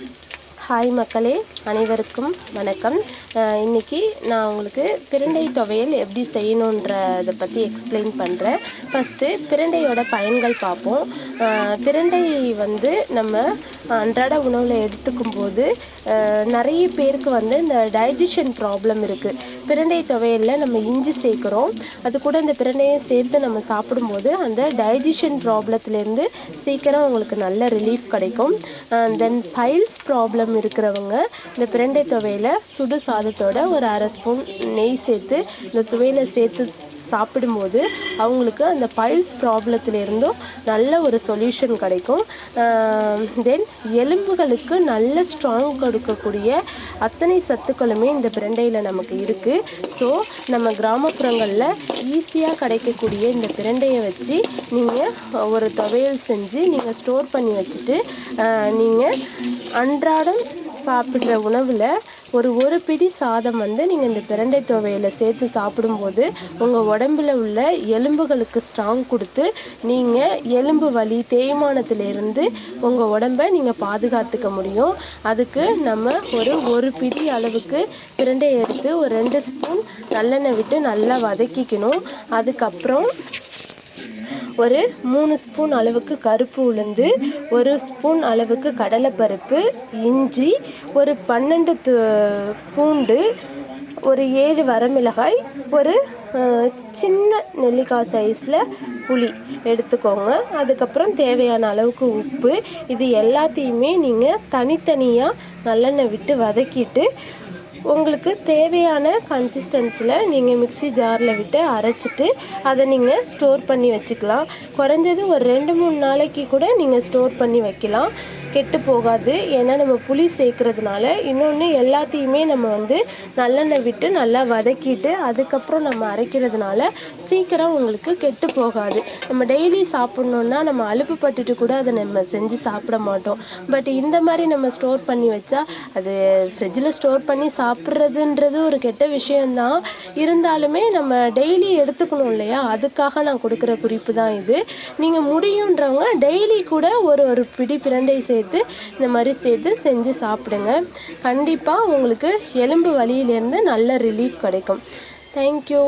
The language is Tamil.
Thank you. ஹாய் மக்களே அனைவருக்கும் வணக்கம். இன்றைக்கி இன்னைக்கு நான் உங்களுக்கு பிரண்டை துவையல் எப்படி செய்யணுன்றதை பற்றி எக்ஸ்பிளைன் பண்ணுறேன் ஃபஸ்ட்டு பிரண்டையோட பயன்கள் பார்ப்போம். பிரண்டை வந்து நம்ம அன்றாட உணவில் எடுத்துக்கும் போது நிறைய பேருக்கு வந்து இந்த டைஜஷன் ப்ராப்ளம் இருக்குது பிரண்டை துவையலில் நம்ம இஞ்சி சேர்க்குறோம். அது கூட இந்த பிரண்டையை சேர்த்து நம்ம சாப்பிடும்போது அந்த டைஜஷன் ப்ராப்ளத்துலேருந்து சீக்கிரம் உங்களுக்கு நல்ல ரிலீஃப் கிடைக்கும். தென் பைல்ஸ் ப்ராப்ளம் இருக்கிறவங்க இந்த பிரண்டை துவையில சுடு சாதத்தோட ஒரு அரை ஸ்பூன் நெய் சேர்த்து இந்த துவையில சேர்த்து சாப்பிடும்போது அவங்களுக்கு அந்த பைல்ஸ் ப்ராப்ளத்திலிருந்தும் நல்ல ஒரு சொல்யூஷன் கிடைக்கும். தென் எலும்புகளுக்கு நல்ல ஸ்ட்ராங் கொடுக்கக்கூடிய அத்தனை சத்துக்களுமே இந்த பிரண்டையில் நமக்கு இருக்குது ஸோ நம்ம கிராமப்புறங்களில் ஈஸியாக கிடைக்கக்கூடிய இந்த பிரண்டையை வச்சு நீங்கள் ஒரு துவையல் செஞ்சு நீங்கள் ஸ்டோர் பண்ணி வச்சுட்டு நீங்கள் அன்றாடம் சாப்பிட்ற உணவில் ஒரு ஒரு பிடி சாதம் வந்து நீங்கள் இந்த பிரண்டை துவையில் சேர்த்து சாப்பிடும்போது உங்கள் உடம்புல உள்ள எலும்புகளுக்கு ஸ்ட்ராங் கொடுத்து நீங்கள் எலும்பு வலி தேய்மானத்திலிருந்து உங்கள் உடம்பை நீங்கள் பாதுகாத்துக்க முடியும். அதுக்கு நம்ம ஒரு ஒரு பிடி அளவுக்கு பிரண்டையை எடுத்து ஒரு ரெண்டு ஸ்பூன் நல்லெண்ணெய் விட்டு நல்லா வதக்கிக்கணும். அதுக்கப்புறம் ஒரு மூணு ஸ்பூன் அளவுக்கு கருப்பு உளுந்து ஒரு ஸ்பூன் அளவுக்கு கடலைப்பருப்பு இஞ்சி ஒரு பன்னெண்டு பூண்டு ஒரு ஏழு வரமிளகாய் ஒரு சின்ன நெல்லிக்காய் சைஸில் புளி எடுத்துக்கோங்க. அதுக்கப்புறம் தேவையான அளவுக்கு உப்பு. இது எல்லாத்தையுமே நீங்கள் தனித்தனியாக நல்லெண்ணெய் விட்டு வதக்கிட்டு உங்களுக்கு தேவையான கன்சிஸ்டன்சியில் நீங்கள் மிக்ஸி ஜாரில் விட்டு அரைச்சிட்டு அதை நீங்கள் ஸ்டோர் பண்ணி வச்சுக்கலாம். குறைஞ்சது ஒரு ரெண்டு மூணு நாளைக்கு கூட நீங்கள் ஸ்டோர் பண்ணி வைக்கலாம். கெட்டு போகாது ஏன்னா நம்ம புளி சேர்க்கறதுனால இன்னொன்று எல்லாத்தையுமே நம்ம வந்து நல்லெண்ணெய் விட்டு நல்லா வதக்கிட்டு அதுக்கப்புறம் நம்ம அரைக்கிறதுனால சீக்கிரம் உங்களுக்கு கெட்டு போகாது நம்ம டெய்லி சாப்பிட்ணுன்னா நம்ம அலுப்பு பட்டுட்டு கூட அதை நம்ம செஞ்சு சாப்பிட மாட்டோம். பட் இந்த மாதிரி நம்ம ஸ்டோர் பண்ணி வச்சா அது ஃப்ரிட்ஜில் ஸ்டோர் பண்ணி சாப்பிட்றதுன்றது ஒரு கெட்ட விஷயம்தான். இருந்தாலுமே நம்ம டெய்லி எடுத்துக்கணும் இல்லையா? அதுக்காக நான் கொடுக்குற குறிப்பு தான் இது. நீங்கள் முடியுன்றவங்க டெய்லி கூட ஒரு ஒரு பிடி பிரண்டை சேர்த்து இந்த மாதிரி சேர்த்து செஞ்சு சாப்பிடுங்க. கண்டிப்பாக உங்களுக்கு எலும்பு வலியிலேருந்து நல்ல ரிலீஃப் கிடைக்கும். தேங்க்யூ